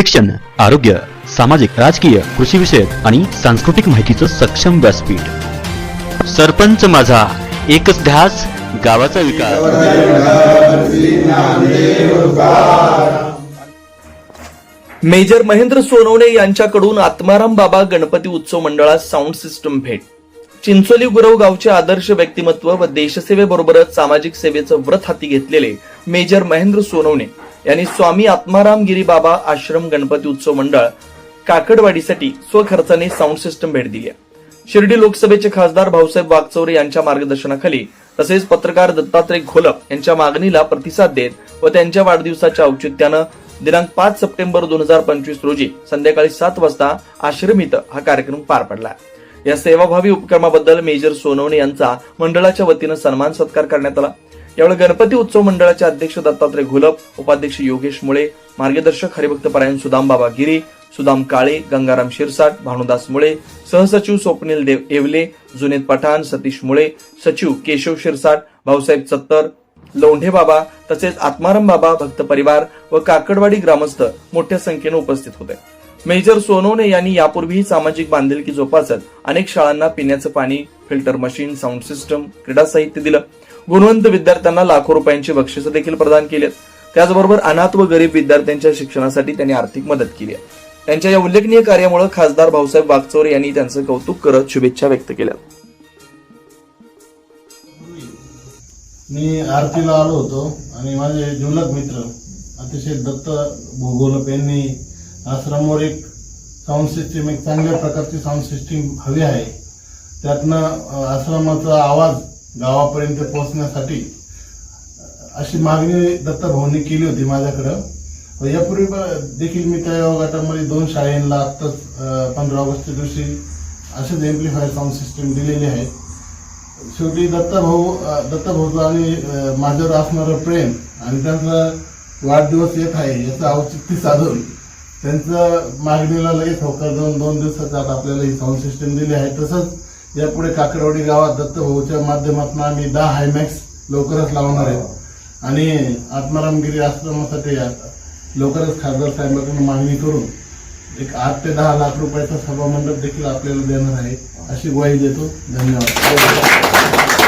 शिक्षण आरोग्य सामाजिक राजकीय कृषी विषयक आणि सांस्कृतिक माहितीचं सक्षम व्यासपीठ. सरपंच माझा एकच ध्यास गावाचा विकास मेजर महेंद्र सोनवणे यांच्याकडून आत्माराम बाबा गणपती उत्सव मंडळात साऊंड सिस्टम भेट. चिंचोली गुरव गावचे आदर्श व्यक्तिमत्व व देशसेवेबरोबरच सामाजिक सेवेचं व्रत हाती घेतलेले मेजर महेंद्र सोनवणे. यांनी स्वामी आत्माराम गिरी बाबा आश्रम गणपती उत्सव मंडळ काकडवाडीसाठी स्वखर्चाने साऊंड सिस्टम भेट दिली शिर्डी लोकसभेचे खासदार भाऊसाहेब वागचौरे यांच्या मार्गदर्शनाखाली तसेच पत्रकार दत्तात्रय घोलप यांच्या मागणीला प्रतिसाद देत व त्यांच्या वाढदिवसाच्या औचित्यानं दिनांक पाच सप्टेंबर दोन हजार पंचवीस रोजी संध्याकाळी सात वाजता आश्रम इथं हा कार्यक्रम पार पडला. या सेवाभावी उपक्रमाबद्दल मेजर सोनवणे यांचा मंडळाच्या वतीनं सन्मान सत्कार करण्यात आला. यावेळी गणपती उत्सव मंडळाचे अध्यक्ष दत्तात्रय घुलप उपाध्यक्ष योगेश मुळे मार्गदर्शक हरिभक्त परायण सुदाम बाबा गिरी सुदाम काळे गंगाराम शिरसाट भानुदास मुळे सहसचिव स्वप्नील देव येवले जुनेद पठाण सतीश मुळे सचिव केशव शिरसाट भाऊसाहेब सत्तर लोंढे बाबा तसेच आत्माराम बाबा भक्त परिवार व काकडवाडी ग्रामस्थ मोठ्या संख्येने उपस्थित होते. मेजर सोनवणे यांनी यापूर्वीही सामाजिक बांधिलकी जोपासत अनेक शाळांना पिण्याचं पाणी फिल्टर मशीन साऊंड सिस्टम क्रीडा साहित्य दिलं. गुणवंत विद्यार्थ्यांना लाखो रुपयांची बक्षिसं देखील प्रदान केली आहेत. त्याचबरोबर अनाथ व गरीब विद्यार्थ्यांच्या शिक्षणासाठी त्यांनी आर्थिक मदत केली आहे. त्यांच्या या उल्लेखनीय कार्यामुळे खासदार भाऊसाहेब वागचोर यांनी त्यांचं कौतुक करत शुभेच्छा व्यक्त केल्या. मी आरतीला आलो होतो आणि माझे जीवनक मित्र अतिशय दत्त भूगोलप यांनी आश्रमावर एक साऊंड सिस्टीम एक चांगल्या प्रकारची साऊंड सिस्टीम हवी आहे. त्यातनं आश्रमाचा आवाज गावापर्यंत पोहोचण्यासाठी अशी मागणी दत्तभाऊंनी केली होती माझ्याकडं. यापूर्वी देखील मी त्या गटामध्ये दोन शाळेंना आत्ताच पंधरा ऑगस्टच्या दिवशी असेच एम्प्लिफायर साऊंड सिस्टीम दिलेली आहे. शेवटी दत्ताभाऊ भाऊ आणि माझ्यावर असणारं प्रेम आणि त्यांचा वाढदिवस येत आहे याचं औचित्य साधून त्यांचं मागणीला लगेच होकार देऊन दोन दिवसाच्या आत आपल्याला ही साऊंड सिस्टीम दिली आहे. तसंच यापुढे काकडवाडी गावात दत्तभाऊच्या माध्यमातून आम्ही दहा हायमॅक्स लवकरच लावणार आहेत आणि आत्मारामगिरी आश्रमासाठी लवकरच खासदार साहेबांकडून मागणी करून एक आठ ते दहा लाख रुपयाचा सभामंडप देखील आपल्याला देणार आहे अशी ग्वाही देतो. धन्यवाद.